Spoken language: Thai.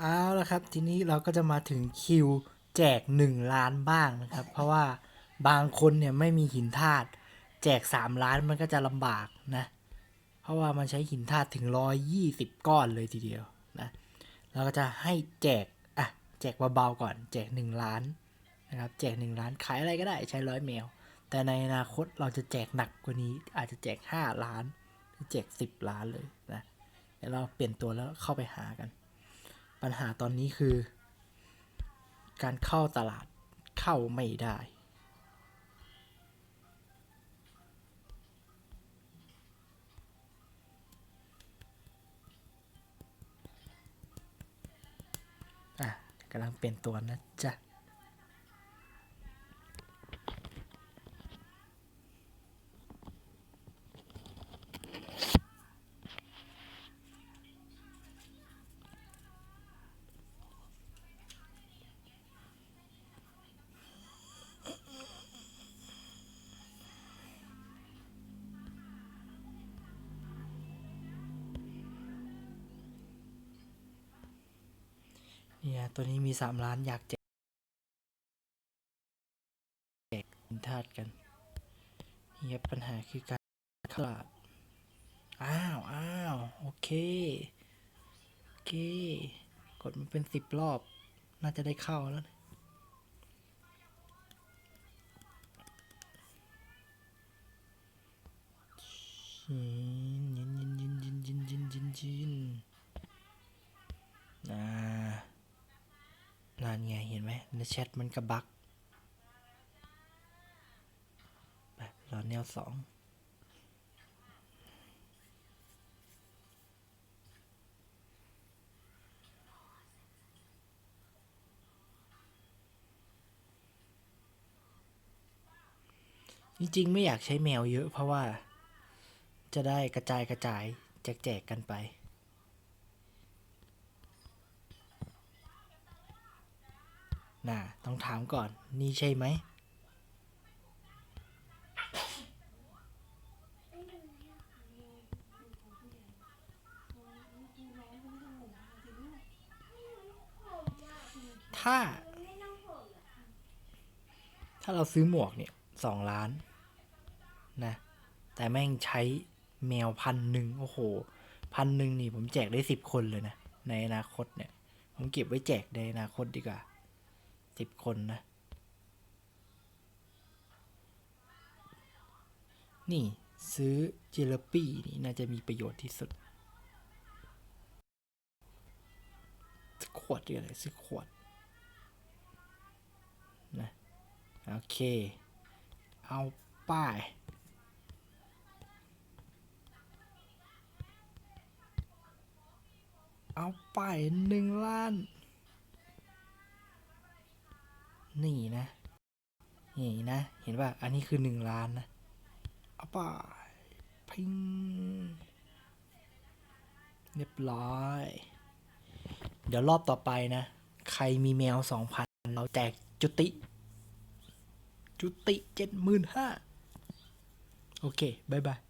เอาละครับ ทีนี้เราก็จะมาถึงคิวแจก 1 ล้านบ้างนะครับ เพราะว่าบางคนเนี่ยไม่มีหินธาตุแจก 3 ล้านมันก็จะลำบากนะ เพราะว่ามันใช้หินธาตุถึง 120 ก้อนเลยทีเดียวนะเราก็จะให้แจกอะแจกเบาๆก่อน แจก 1 ล้านนะครับแจก 1 ล้านขายอะไรก็ได้ใช้ร้อยแมว แต่ในอนาคตเราจะแจกหนักกว่านี้ อาจจะแจก 5 ล้านหรือแจก 10 ล้านเลยนะเดี๋ยวเราเปลี่ยนตัวแล้วเข้าไปหากัน ปัญหาตอนนี้คือ การเข้าตลาดเข้าไม่ได้ อะกำลังเปลี่ยนตัวนะจ๊ะ เนี่ยตัวนี้มีสามล้านอยากแจกแจกสินธาตุกันเนี่ยปัญหาคือการตลาดอ้าวอ้าวโอเค โอเค กดมาเป็นสิบรอบ น่าจะได้เข้าแล้วนะยินยินยินยินยินยินยินยินอ่า นั่นไงเห็นไหมในแชทมันกระบักแบบรอแนวสองจริงๆ ไม่อยากใช้แมวเยอะเพราะว่าจะได้กระจายกระจายแจกแจกกันไป น่ะต้องถามก่อนนี่ใช่ไหม ถ้า ถ้าเราซื้อหมวกเนี่ยสองล้านนะ แต่แม่งใช้แมวพันหนึ่งโอ้โหพันหนึ่งนี่ผมแจกได้สิบคนเลยนะ ในอนาคตเนี่ย ผมเก็บไว้แจกในอนาคตดีกว่า สิบคนนะ นี่ซื้อเจลปี้นี่น่าจะมีประโยชน์ที่สุดซื้อขวดดีกว่าเลยซื้อขวด นะ โอเค เอาป้ายเอาไปหนึ่งล้าน นี่นะ นี่นะ เห็นป่ะ อันนี้คือหนึ่งล้านนะ เอาไปพิงเรียบร้อย เดี๋ยวรอบต่อไปนะ ใครมีแมวสองพันเราแจกจุติ จุติเจ็ดหมื่นห้าโอเค บ๊ายบาย